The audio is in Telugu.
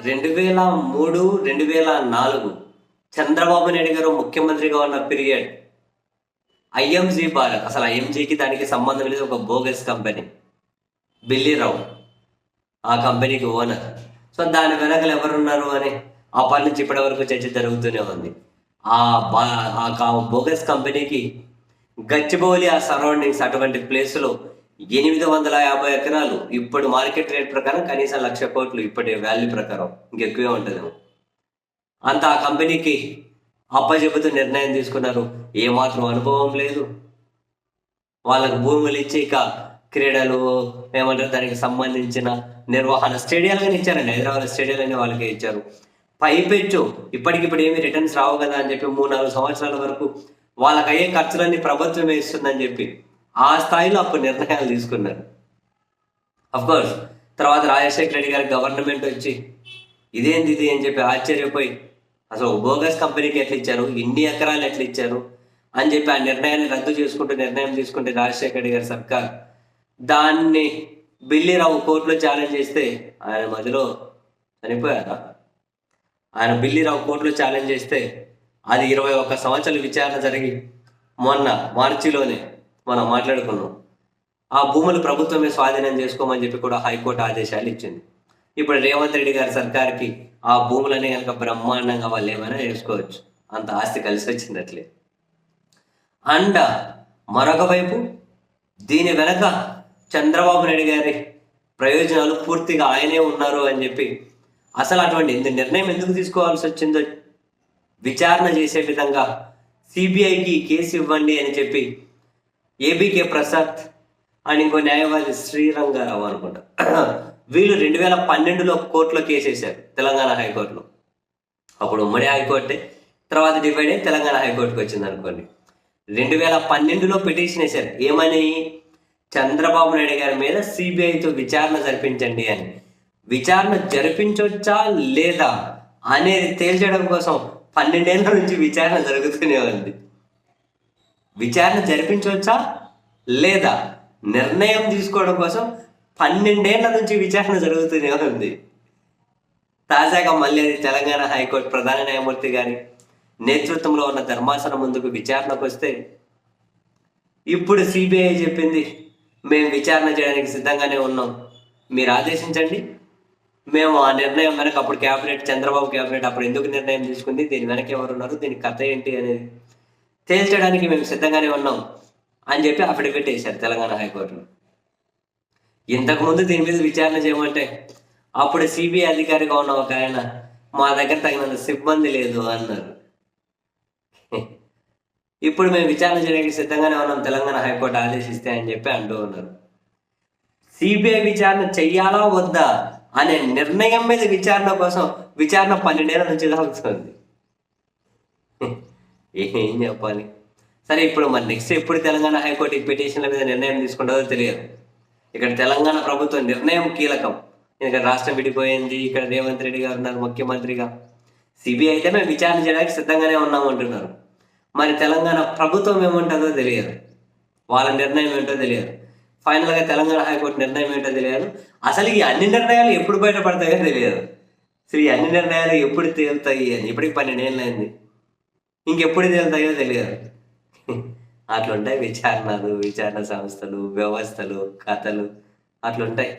రెండు వేల మూడు రెండు వేల నాలుగు చంద్రబాబు నాయుడు గారు ముఖ్యమంత్రిగా ఉన్న పీరియడ్. ఐఎంజీ భారత్. అసలు ఐఎంజీకి దానికి సంబంధం లేదు. ఒక బోగస్ కంపెనీ. బిల్లీరావు ఆ కంపెనీకి ఓనర్. సో దాని వెనకలు ఎవరున్నారు అని అప్పటి నుంచి ఇప్పటి వరకు చర్చ జరుగుతూనే ఉంది. ఆ ఆ బోగస్ కంపెనీకి గచ్చిబౌలి ఆ సరౌండింగ్స్ అటువంటి ప్లేస్లో ఎనిమిది వందల యాభై ఎకరాలు ఇప్పుడు మార్కెట్ రేట్ ప్రకారం కనీసం లక్ష కోట్లు ఇప్పటి వాల్యూ ప్రకారం ఇంకెక్కువే ఉంటుందేమో. అంత ఆ కంపెనీకి అప్పచెబుతూ నిర్ణయం తీసుకున్నారు. ఏమాత్రం అనుభవం లేదు. వాళ్ళకు భూములు ఇచ్చి ఇక క్రీడలు ఏమంటారు దానికి సంబంధించిన నిర్వహణ స్టేడియాలుగానే ఇచ్చారండి. హైదరాబాద్ స్టేడియాలని వాళ్ళకి ఇచ్చారు. పైపెచ్చు. ఇప్పటికిప్పుడు ఏమి రిటర్న్స్ రావు కదా అని చెప్పి మూడు నాలుగు సంవత్సరాల వరకు వాళ్ళకి అయ్యే ఖర్చులన్నీ ప్రభుత్వమే ఇస్తుందని చెప్పి ఆ స్థాయిలో అప్పుడు నిర్ణయాలు తీసుకున్నారు. అఫ్ కోర్స్ తర్వాత రాజశేఖర రెడ్డి గారి గవర్నమెంట్ వచ్చి ఇదేంది ఇది? అని చెప్పి ఆశ్చర్యపోయి అసలు బోగస్ కంపెనీకి ఎట్లా ఇచ్చారు? ఇన్ని ఎకరాలు ఎట్లా ఇచ్చారు? అని చెప్పి ఆ నిర్ణయాన్ని రద్దు చేసుకుంటూ నిర్ణయం తీసుకుంటే రాజశేఖర రెడ్డి గారి సర్కార్ దాన్ని బిల్లీరావు కోర్టులో ఛాలెంజ్ చేస్తే ఆయన మధ్యలో చనిపోయారా? ఆయన బిల్లీరావు కోర్టులో ఛాలెంజ్ చేస్తే అది ఇరవై ఒక్క సంవత్సరాలు విచారణ జరిగి మొన్న మార్చిలోనే మనం మాట్లాడుకున్నాం. ఆ భూములు ప్రభుత్వమే స్వాధీనం చేసుకోమని చెప్పి కూడా హైకోర్టు ఆదేశాలు ఇచ్చింది. ఇప్పుడు రేవంత్ రెడ్డి గారి సర్కార్కి ఆ భూములని కనుక బ్రహ్మాండంగా వాళ్ళు ఏమైనా వేసుకోవచ్చు. అంత ఆస్తి కలిసి వచ్చిందట్లే. అండ్ మరొక వైపు దీని వెనక చంద్రబాబు నాయుడు గారి ప్రయోజనాలు పూర్తిగా ఆయనే ఉన్నారు అని చెప్పి అసలు అటువంటి ఇంత నిర్ణయం ఎందుకు తీసుకోవాల్సి వచ్చిందో విచారణ చేసే విధంగా సిబిఐకి కేసు ఇవ్వండి అని చెప్పి ఏబికే ప్రసాద్ అండ్ ఇంకో న్యాయవాది శ్రీరంగారావు అనుకుంటా. వీళ్ళు రెండు వేల పన్నెండులో కోర్టులో కేసేశారు తెలంగాణ హైకోర్టులో. అప్పుడు ఉమ్మడి హైకోర్టే తర్వాత డివైడ్ అయ్యి తెలంగాణ హైకోర్టుకి వచ్చింది అనుకోండి. రెండు వేల పన్నెండులో పిటిషన్ వేశారు. ఏమని? చంద్రబాబు నాయుడు గారి మీద సిబిఐతో విచారణ జరిపించండి అని. విచారణ జరిపించవచ్చా లేదా అనేది తేల్చడం కోసం పన్నెండేళ్ళ నుంచి విచారణ జరుగుతూనే ఉంది. విచారణ జరిపించవచ్చా? లేదా నిర్ణయం తీసుకోవడం కోసం పన్నెండేళ్ళ నుంచి విచారణ జరుగుతూనే ఉంది. తాజాగా మళ్ళీ అది తెలంగాణ హైకోర్టు ప్రధాన న్యాయమూర్తి గారి నేతృత్వంలో ఉన్న ధర్మాసనం ముందుకు విచారణకు వస్తే ఇప్పుడు సిబిఐ చెప్పింది మేము విచారణ చేయడానికి సిద్ధంగానే ఉన్నాం. మీరు ఆదేశించండి. మేము ఆ నిర్ణయం వెనక అప్పుడు క్యాబినెట్ చంద్రబాబు క్యాబినెట్ అప్పుడు ఎందుకు నిర్ణయం తీసుకుంది? దీని వెనక ఎవరు ఉన్నారు దీని కథ ఏంటి? అనేది తేల్చడానికి మేము సిద్ధంగానే ఉన్నాం అని చెప్పి అఫిడవిట్ వేశారు తెలంగాణ హైకోర్టులో. ఇంతకుముందు దీని మీద విచారణ చేయమంటే అప్పుడు సిబిఐ అధికారిగా ఉన్న ఒక ఆయన మా దగ్గర తగినంత సిబ్బంది లేదు అన్నారు. ఇప్పుడు మేము విచారణ చేయడానికి సిద్ధంగానే ఉన్నాం తెలంగాణ హైకోర్టు ఆదేశిస్తే అని చెప్పి అంటూ ఉన్నారు. సిబిఐ విచారణ చెయ్యాలా వద్దా అనే నిర్ణయం మీద విచారణ కోసం విచారణ పన్నెండేళ్ళ నుంచి సాగుతుంది ఏం చెప్పాలి? సరే ఇప్పుడు మరి నెక్స్ట్ ఎప్పుడు తెలంగాణ హైకోర్టు ఈ పిటిషన్ల మీద నిర్ణయం తీసుకుంటుందో తెలియదు. ఇక్కడ తెలంగాణ ప్రభుత్వం నిర్ణయం కీలకం. ఇక్కడ రాష్ట్రం విడిపోయింది ఇక్కడ రేవంత్ రెడ్డి గారు ఉన్నారు ముఖ్యమంత్రిగా. సిబిఐ అయితే మేము విచారణ చేయడానికి సిద్ధంగానే ఉన్నాం అంటున్నారు. మరి తెలంగాణ ప్రభుత్వం ఏమంటుందో తెలియదు. వాళ్ళ నిర్ణయం ఏంటో తెలియదు. ఫైనల్గా తెలంగాణ హైకోర్టు నిర్ణయం ఏంటో తెలియదు. అసలు ఈ అన్ని నిర్ణయాలు ఎప్పుడు బయటపడతాయో తెలియదు. అసలు ఈ అన్ని నిర్ణయాలు ఎప్పుడు తేలుతాయి అని. ఇప్పటికి పన్నెండేళ్ళు అయింది ఇంకెప్పుడు తేలుతాయో తెలియదు. అట్లుంటాయి విచారణలు విచారణ సంస్థలు వ్యవస్థలు కథలు అట్లుంటాయి.